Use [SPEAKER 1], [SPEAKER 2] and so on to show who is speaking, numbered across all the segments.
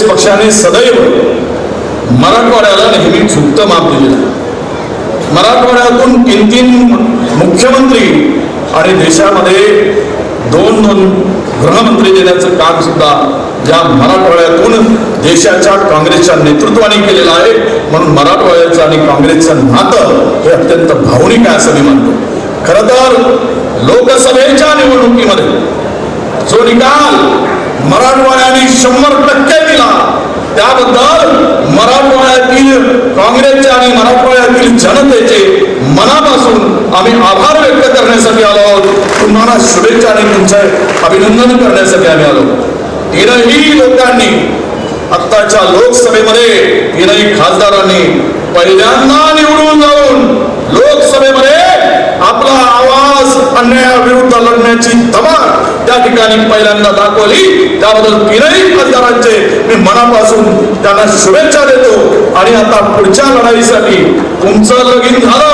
[SPEAKER 1] काँग्रेस पक्षाने सदैव मराठवाड्याला नेहमी झुकतं माप दिलेलं आहे. मराठवाड्यातून तीन तीन मुख्यमंत्री आणि देशामध्ये दोन दोन गृहमंत्री देण्याचं काम सुद्धा या मराठवाड्यातून देशाच्या काँग्रेसच्या नेतृत्वाने केलेलं आहे म्हणून मराठवाड्याचं आणि काँग्रेसचं नातं हे अत्यंत भावनिक आहे असं मी मानतो खरं तर लोकसभेच्या निवडणुकीमध्ये जो निकाल मराठवाड्याने शंभर टक्के केला त्याबद्दल मराठवाड्यातील काँग्रेसचे आणि मराठवाड्यातील जनतेचे मनापासून आम्ही आभार व्यक्त करण्यासाठी आलो आहोत. तुम्हाला शुभेच्छा आणि तुमचं अभिनंदन करण्यासाठी आम्ही आलो. तिनही लोकांनी आत्ताच्या लोकसभेमध्ये तिनही खासदारांनी पहिल्यांदा निवडून जाऊन लोकसभेमध्ये आपला आवाज अन्यायाविरुद्ध लढण्याची तमा त्या ठिकाणी पहिल्यांदा दाखवली. त्याबद्दल तीनही खासदारांचे मी मनापासून त्यांना शुभेच्छा देतो. आणि आता पुढच्या लढाईसाठी तुमचं लगीन झालं.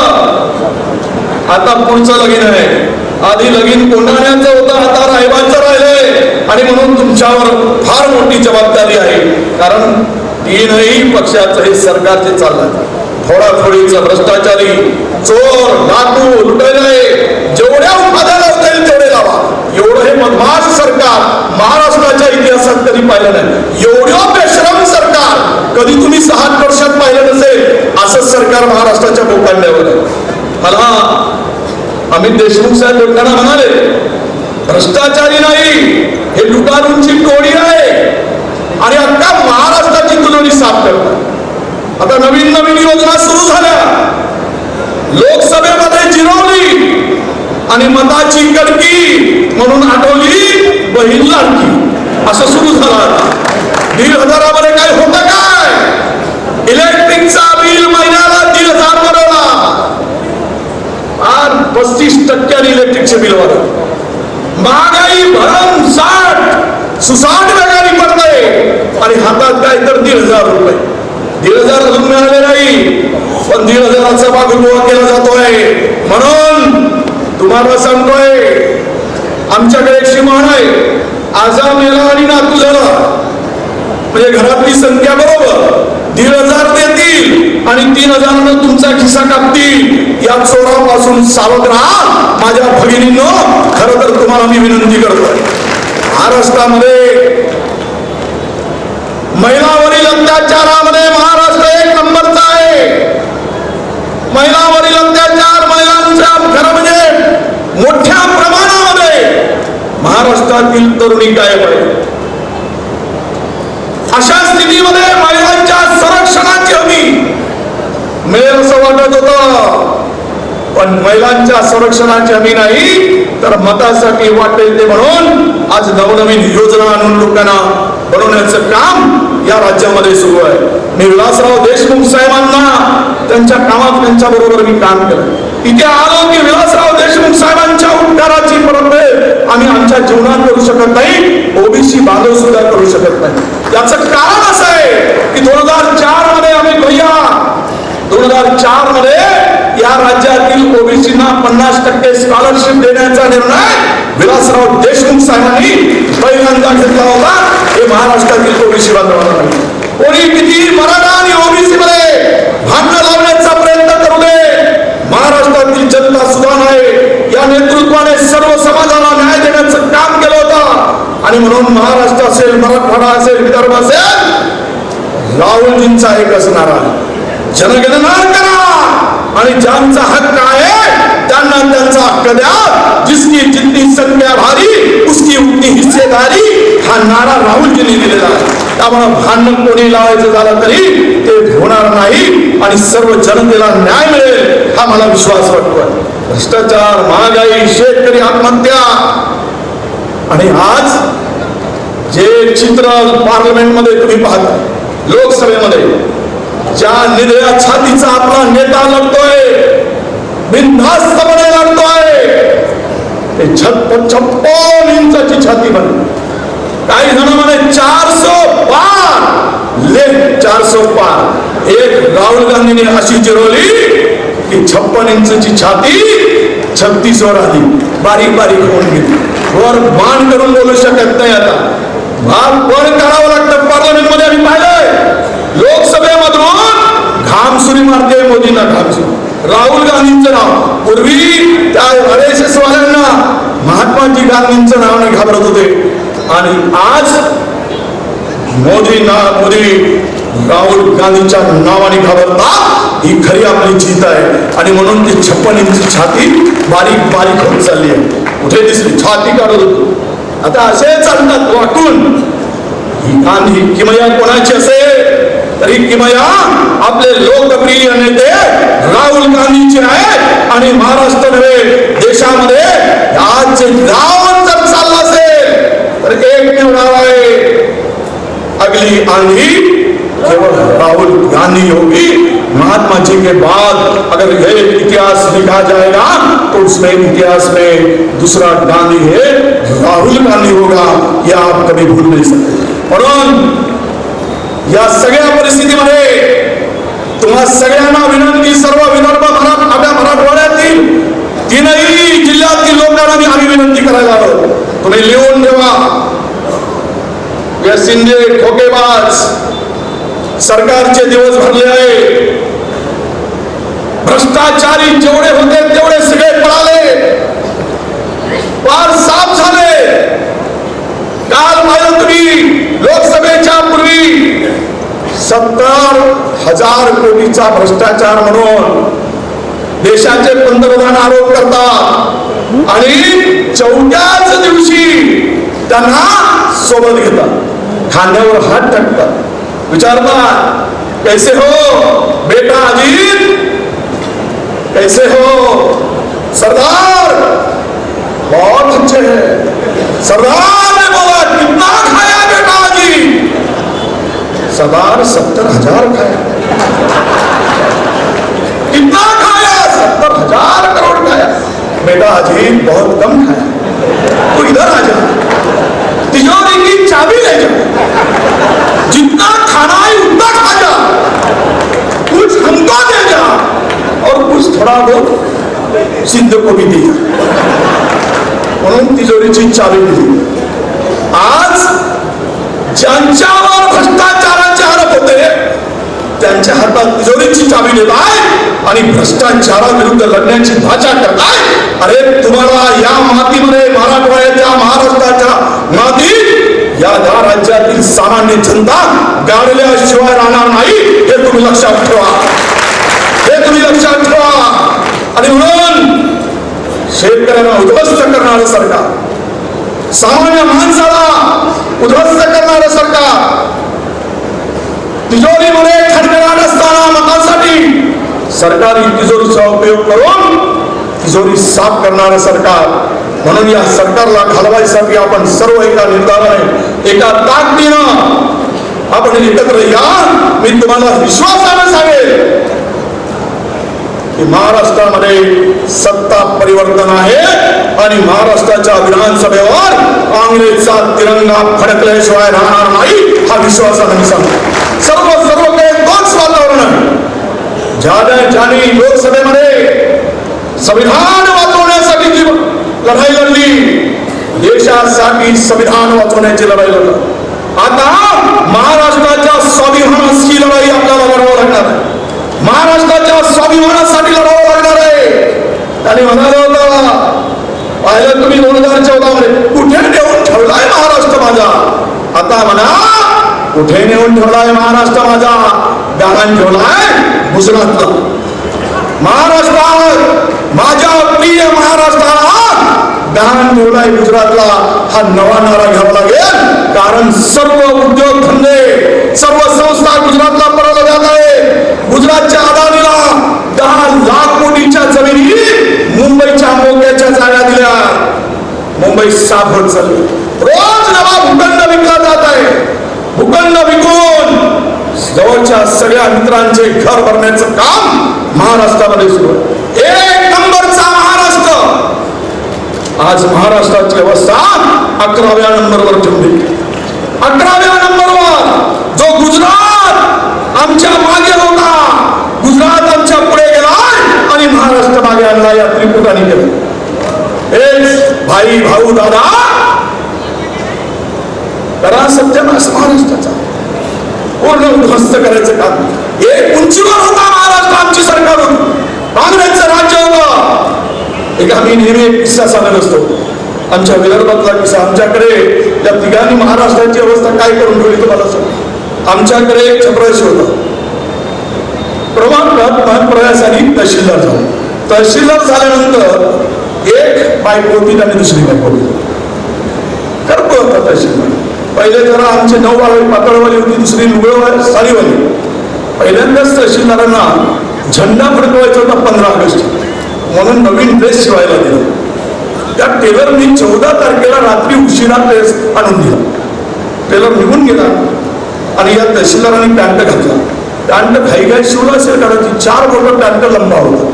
[SPEAKER 1] आता पुढचं लगीन आहे. आधी लगीन कोंढाण्याचं होतं आता राहिबांचं राहिलंय. आणि म्हणून तुमच्यावर फार मोठी जबाबदारी आहे. कारण तीनही पक्षाचं हे सरकारचे चाललं थोडा थोडीचं भ्रष्टाचारी चोर डाकू लुटेले जेवढ्या उपाध्या लावता येईल तेवढे लावा एवढं हे बदमाश सरकार महाराष्ट्राच्या इतिहासात कधी पाहिलं नाही. एवढं बेश्रम सरकार कधी तुम्ही सहा वर्षात पाहिलं नसेल असं सरकार महाराष्ट्राच्या भूखंडावर आहे. मला अमित देशमुख साहेब बोलताना म्हणाले भ्रष्टाचारी नाही हे लुटारूंची टोळी आहे. आणि आता महाराष्ट्राची तुलनी साफ करतात आता नवीन नवीन योजना सुरू झाल्या. लोकसभेमध्ये जिरवली आणि मताची कडकी म्हणून आठवली. बहीण लाडकी असं सुरू झालं आता. दीड हजारामध्ये काय होतं काय? इलेक्ट्रिकचा बिल महिन्याला दीड हजार बनवला. आज पस्तीस टक्क्याने इलेक्ट्रिकचे बिल वाढत महागाई भरम साठ. सुसाट वेगाने पडते. आणि हातात काय तर दीड हजार रुपये. दीड हजार अजून मिळाले नाही. पण दीड हजाराचा भाग मागोवा केला जातोय. म्हणून तुम्हाला सांगतोय आमच्याकडे एक श्रीमान आहे. आजा मेला आणि नातू झाला. म्हणजे घरातली संख्या बरोबर दीड हजार देतील आणि तीन हजारानं तुमचा खिसा कापतील. या चोरापासून सावध राहा. माझ्या भगिनींनो खर तर तुम्हाला मी विनंती करतोय. महाराष्ट्रामध्ये महिलावरील अत्याचारामध्ये महाराष्ट्र एक नंबरचा आहे महिलावरील अत्याचार महिलांच्या खरं म्हणजे मोठ्या प्रमाणामध्ये महाराष्ट्रातील तरुणी कायम आहे. अशा स्थितीमध्ये महिलांच्या संरक्षणाची हमी मिळेल असं वाटत होत. पण महिलांच्या संरक्षणाची हमी नाही तर मतासाठी वाटेल ते म्हणून आज नवनवीन योजना आणून लोकांना बनवण्याचं काम या राज्यामध्ये सुरू आहे. मी विलासराव देशमुख साहेबांना त्यांच्या कामात त्यांच्या बरोबर मी काम केलं. इथे आलो की विलासराव देशमुख साहेबांच्या उपकाराची परतफेड आम्ही आमच्या जीवनात करू शकत नाही ओबीसी बांधव सुद्धा करू शकत नाही. याचं कारण असं आहे की दोन हजार चारमध्ये आम्ही भैया दोन हजार चारमध्ये या राज्यातील ओबीसीना पन्नास टक्के स्कॉलरशिप देण्याचा निर्णय विलासराव देशमुख साहेबांनी पहिल्यांदा घेतला होता. हे महाराष्ट्रातील ओबीसी बांधवांना कोणी किती मराठा आणि ओबीसी मध्ये भांडण लावण्याचा प्रयत्न करू दे महाराष्ट्रातील जनता सुद्धा नाही या नेतृत्वाने सर्व समाजाला न्याय देण्याचं काम केलं होतं आणि म्हणून महाराष्ट्र असेल मराठवाडा असेल विदर्भ असेल राहुलजींचा एक असणारा जनगणना करा! आणि ज्यांचा हक्क आहे त्यांना त्यांचा हक्क द्या. जिसकी जितनी संख्या भारी उसकी उतनी हिस्सेदारी हा नारा राहुलजींनी दिलेला आहे. त्यामुळे भांडण कोणी लावायचं झालं तरी ते होणार नाही आणि सर्व जनतेला न्याय मिळेल हा मला विश्वास वाटतोय. भ्रष्टाचार महागाई शेतकरी आत्महत्या आणि आज जे चित्र पार्लमेंटमध्ये तुम्ही पाहता लोकसभेमध्ये ज्या निधया छातीचा आपला नेता लढतोय बिनधास्तपणे लढतोय ते छप्पन छप्पन इंचाची छाती बन काही जण म्हणे चारशे पार ले चारसो पार. एक राहुल गांधीने अशी चिरवली की छप्पन इंचची छाती छत्तीसवर आली. बारीक बारीक होऊन गेली. वर मान करून बोलू शकत नाही आता. भाग पण काढावं लागतं. पार्लमेंटमध्ये आम्ही पाहिलंय. लोकसभेमधून घामसुरी मारते मोदींना घामसुरी राहुल गांधींचं नाव. पूर्वी त्या आर एस एस वाल्यांना महात्माजी गांधींचं नाव नाही घाबरत होते. आणि आज मोदी ना मोदी राहुल गांधींच्या नावाने घाबरतात. ही खरी आपली जीत आहे. आणि म्हणून ती छप्पन इंची छाती बारीक बारीक होत चालली आहे. कुठे दिसली? छाती काढत होतो. आता असे चालतात वाटून ही गांधी किमया कोणाची असेल? तरी किमया आपले लोकप्रिय नेते राहुल गांधीचे आहेत. आणि महाराष्ट्र नव्हे देशामध्ये आज रावण जर चालला असेल तर एकमेव नाव आहे. अगली आंधी केवळ राहुल गांधी होगी. महात्मा जी के बाद अगर ये इतिहास लिखा जाएगा तो उसमें इतिहास में दूसरा गांधी है, राहुल गांधी होगा, यह आप कभी भूल नहीं सकते। म्हणून या सगळ्या परिस्थितीमध्ये तुम्हा सगळ्यांना विनंती, सर्व विदर्भ मराठ आपल्या मराठवाड्यातील तीनही जिल्ह्यातील लोकांना मी आम्ही विनंती करायला आलो. तुम्ही लिहून ठेवा. या शिंदे ठोकेबाज सरकारचे दिवस भरले आहे भ्रष्टाचारी जेवढे होते तेवढे सगळे पळाले. पार साफ झाले. काल पाहिलं तुम्ही लोकसभेच्या पूर्वी सत्तर हजार कोटीचा भ्रष्टाचार म्हणून देशाचे पंतप्रधान आरोप करतात. आणि चौथ्याच दिवशी त्यांना सोबत घेतात. खांद्यावर हात टाकतात. विचारतात कैसे हो? बेटा अजित कैसे हो? सरदार, बहुत अच्छे हैं। सरदार ने बोला कितना खाया बेटा अजीत सरदार सत्तर हज़ार खाया। कितना खाया? सत्तर हज़ार करोड़ खाया। बेटा अजीत बहुत कम खाया। तो इधर आ जा। तिजोरी की चाबी ले जा। जितना खाना है उतना खा जा। कुछ हमको दे जा। पाऊस थोड़ा बहुत सिंध को म्हणून तिजोरीची चावी दिली आज ज्यांच्यावर भ्रष्टाचाराचे आरोप होते त्यांच्या हातात तिजोरीची चावी देत आहे आणि भ्रष्टाचाराविरुद्ध लढण्याची भाषा करताय. अरे तुम्हाला या मातीमध्ये मराठवाड्याच्या महाराष्ट्राच्या मातीत या दहा राज्यातील सामान्य जनता गाडल्याशिवाय राहणार नाही. हे तुम्ही लक्षात ठेवा. हे तुम्ही लक्षात ठेवा. आणि म्हणून शेतकऱ्यांना उद्ध्वस्त करणारं सरकार सामान्य माणसाला उद्ध्वस्त करणारं सरकार तिजोरीमध्ये खटखटाट असताना मतासाठी सरकारी तिजोरीचा उपयोग करून तिजोरी साफ करणारं सरकार. म्हणून या सरकारला घालवायसाठी आपण सर्व एका निर्धाराने एका ताकदीनं आपण एकत्र या. मी तुम्हाला विश्वासानं सांगेल की महाराष्ट्रामध्ये सत्ता परिवर्तन आहे आणि महाराष्ट्राच्या विधानसभेवर काँग्रेसचा तिरंगा फडकल्याशिवाय राहणार नाही हा विश्वास आम्ही सांगतो. सर्व सर्व काही तोच वातावरण आहे. ज्याने ज्याने लोकसभेमध्ये संविधान वाचवण्यासाठी जी लढाई लढली देशासाठी संविधान वाचवण्याची लढाई लढली. आता महाराष्ट्राच्या स्वाभिमानाची लढाई आपल्याला लढावं लागणार आहे. महाराष्ट्राच्या स्वाभिमानासाठी लढावं लागणार आहे. त्याने म्हणाला होता पाहिलं तुम्ही दोन हजार चौदा मध्ये कुठे नेऊन ठेवलाय महाराष्ट्र माझा? आता म्हणा कुठे नेऊन ठेवलाय महाराष्ट्र माझा? दालन ठेवलाय गुजरातला. महाराष्ट्रात माझ्या प्रिय महाराष्ट्राला दान ठेवलाय गुजरातला. हा नवा नारा घ्यावा लागेल. कारण सर्व उद्योग धंदे सर्व संस्था गुजरातला गुजरातच्या अदानीला दहा लाख कोटीच्या जमिनी मुंबईच्या मोक्याच्या जागा दिल्या. मुंबई साफ होत चालली. रोज नवा भूखंड विकला जात आहे. भूखंड विकून जवळच्या सगळ्या मित्रांचे घर भरण्याचं काम महाराष्ट्रामध्ये सुरू आहे. एक नंबरचा महाराष्ट्र. आज महाराष्ट्राची अवस्था अकराव्या नंबरवर ठेवली. अकराव्या नंबरवर जो गुजरात आमच्या मागे होता. गुजरात आमच्या पुढे गेला आणि महाराष्ट्र मागे आणला या त्रिपुटाने केलं हेच भाई भाऊ दादा. करा सत्यानाश महाराष्ट्राचा. पूर्ण उद्ध्वस्त करायचं काम? हे उंचीवर होता महाराष्ट्र आमची सरकार होती. काँग्रेसचं राज्य होतं. एक आम्ही नेहमी एक किस्सा सांगत असतो. आमच्या विदर्भातला किस्सा आमच्याकडे. त्या तिघांनी महाराष्ट्राची अवस्था काय करून ठेवली तुम्हाला सांगतो आमच्याकडे एक चपराशी होता. प्रमाण महाप्रयासाने तहसीलदार झाला. तहसीलदार झाल्यानंतर एक बायको होती त्याने दुसरी बायको होती. करतो होता तहसीलदार. पहिले जरा आमचे नऊ बाळी पातळवाली होती दुसरी लुगळवाली साडीवाली पहिल्यांदाच तहसीलदारांना झेंडा फडकवायचा होता पंधरा ऑगस्ट. म्हणून नवीन ड्रेस शिवायला दिला. त्या टेलरनी चौदा तारखेला रात्री उशिरा ड्रेस आणून दिला. टेलर निघून गेला. आणि या तहसीलदारांनी पॅन्ट घातला. पॅन्ट घाईघाई शिवला असेल कारण ती चार बोट पॅन्ट लंबा होता.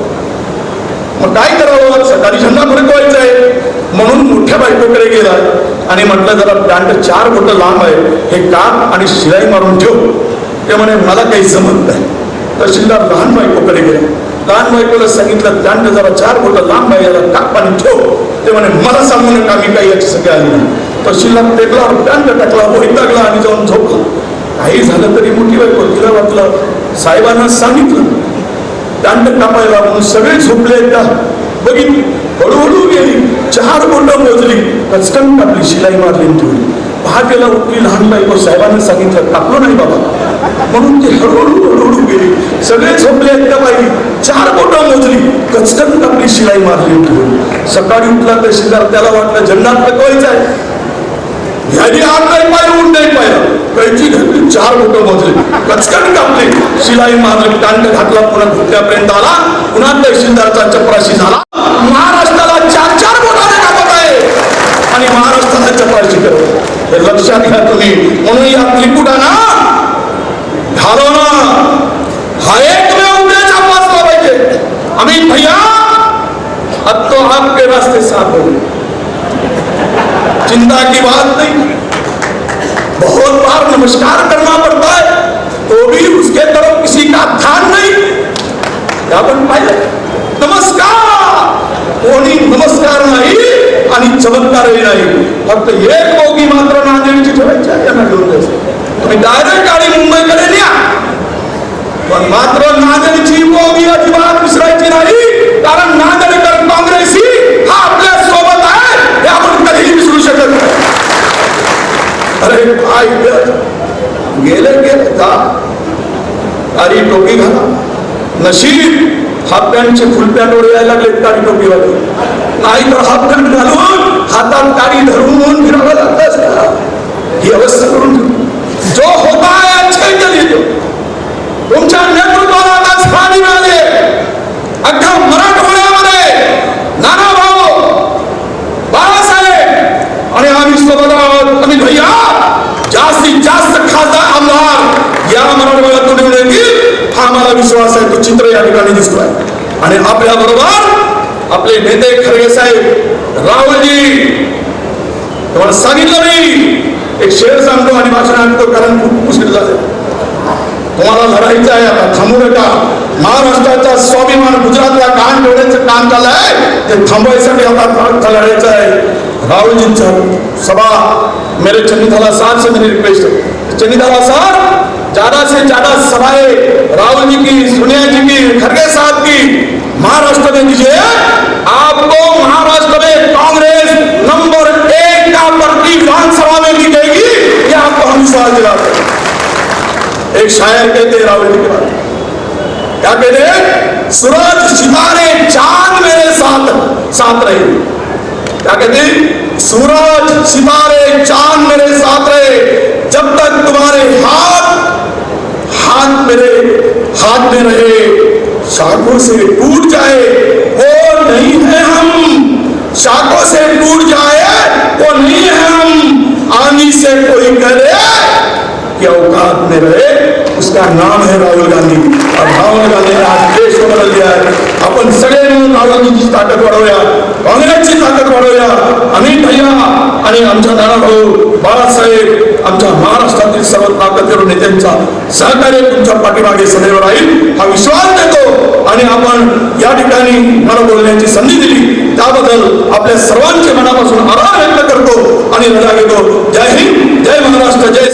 [SPEAKER 1] मग काय करावं? सकाळी झेंडा फडकवायचा आहे म्हणून मोठ्या बायकोकडे गेला आणि म्हटलं जरा पॅन्ट चार बोट लांब आहे हे काप आणि शिलाई मारून ठेव. ते म्हणे मला काही जमत नाही. तहसीलदार लहान बायकोकडे गेला. लहान बायकोला सांगितलं पॅन्ट जरा चार बोट लांब आहे याला काप आणि ठेव. ते म्हणे मला सांगू नका मी काही याची सगळी आली नाही. तहसीलदार टेकला पॅन्ट टाकला वैतागला आणि जाऊन झोप काही झालं तरी मोठी बायको तिला वाटलं साहेबांना सांगितलं. दांड कापायला म्हणून सगळे झोपले एकदा. बघितली. हळूहळू गेली. चार बोंड मोजली. कचकन टाकली शिलाई मारली आणि पहाटेला उठली लहान बायको साहेबांना सांगितलं टाकलो नाही बाबा. म्हणून ती हळूहळू हळूहळू गेली. सगळे झोपले एकदा बाई. चार बोट मोजली. कचकन टाकली शिलाई मारली आणि सकाळी उठला तहसीलदार त्याला वाटलं झेंडा फडकवायचा आहे ह्यानी हात नाही पाहिलं ऊन नाही पाहिलं कैची घातली चार बोट मोजली. कचकन कापली. शिलाई मारली दांड घातला पुन्हा घुटल्यापर्यंत आला. पुन्हा तहसीलदारचा चपराशी झाला. महाराष्ट्राला चार चार बोटाने कापत आहे. आणि महाराष्ट्राला चपराशी करत हे लक्षात घ्या तुम्ही. म्हणून या त्रिकुटाना घालवणं हा एकमेव उद्याचा वाचला पाहिजे. आम्ही भैया अब तो आपके रास्ते साफ हो चिंता की बात नहीं. बहुत बार नमस्कार करना पड़ता है तो भी उसके तरफ किसी का ध्यान नहीं। क्या आपण पाहिलं नमस्कार! कोणी नमस्कार नाही आणि चमत्कारही नाही। फक्त एक बोगी मात्र नांदेडची ठेवायची आहे यांना घेऊन जायचं. तुम्ही डायरेक्ट गाडी मुंबईकडे न्या. पण मात्र नांदेडची बोगी अजिबात विसरायची नाही कारण नांदेडकर काँग्रेसी अरे काय गेलं गेलं का काळी टोपी घाला. नशीब हाफ पॅन्टचे फुल पॅन्टवर यायला लागले काळी टोपी वाले नाही तर हाफ पॅन्ट घालून हातात काळी धरून फिरावं लागतं असतं. ही अवस्था करून जो होता है अच्छे के लिए तुमच्या नेतृत्वाला आता स्थानी मिळाले. अख्खा मराठवाड्यामध्ये नाना भाऊ बाळासाहेब आणि आम्ही सोबत आहोत आम्ही भैया जास्तीत जास्त खासदार आमदार या मराठवाड्यातून निवडून येतील हा मला विश्वास आहे तो चित्र या ठिकाणी दिसतोय आणि आपल्या बरोबर आपले नेते खरगे साहेब राहुलजी. तुम्हाला सांगितलं मी. एक शेर सांगतो आणि भाषण आणतो कारण खूप उशीर झालं तुम्हाला लढायचं आहे आता थांबू नका. महाराष्ट्राचा स्वाभिमान गुजरातला कान ठेवण्याचं काम आहे ते थांबवायसाठी आता लढ- लढायचं आहे. राहुलजींचा सभा मेरे चन्नीथाला साहब से मेरी रिक्वेस्ट है चन्नीथाला साहब ज़्यादा से ज़्यादा सभाएँ, राहुल जी की, सोनिया जी की, खड़गे साहब की। महाराष्ट्र में दीजिए आपको महाराष्ट्र में कांग्रेस नंबर एक का प्रति विधानसभा में दी जाएगी ये आपको हम विश्वास दिलाते एक शायर कहते हैं राहुल जी के बारे क्या कहते सूरज सितारे चाँद मेरे साथ साथ रहे। क्या कहते सूरज सितारे चाँद मेरे साथ रहे, जब तक तुम्हारे हाथ हाथ मेरे हाथ में रहे, शाखों से टूट जाए, वो नहीं है हम। शाखों से टूट जाए, वो नहीं है हम। आनी से कोई करे कि औकात में रहे उसका नाम है राहुल गांधी. और राहुल गांधी ने आज देश को बदल दिया है अपन सगळे मिळून राहुल गांधीची ताकद वाढवूया काँग्रेसची ताकद वाढवूया. अमित भैया आणि आमच्या दादा भाऊ बाळासाहेब आमच्या महाराष्ट्रातील सर्व ताकदीवर नेत्यांचा सहकार्य तुमच्या पाठीमागे सदैव राहील हा विश्वास देतो. आणि आपण या ठिकाणी मला बोलण्याची संधी दिली. त्याबद्दल आपल्या सर्वांचे मनापासून आभार व्यक्त करतो आणि रजा घेतो. जय हिंद जय महाराष्ट्र जय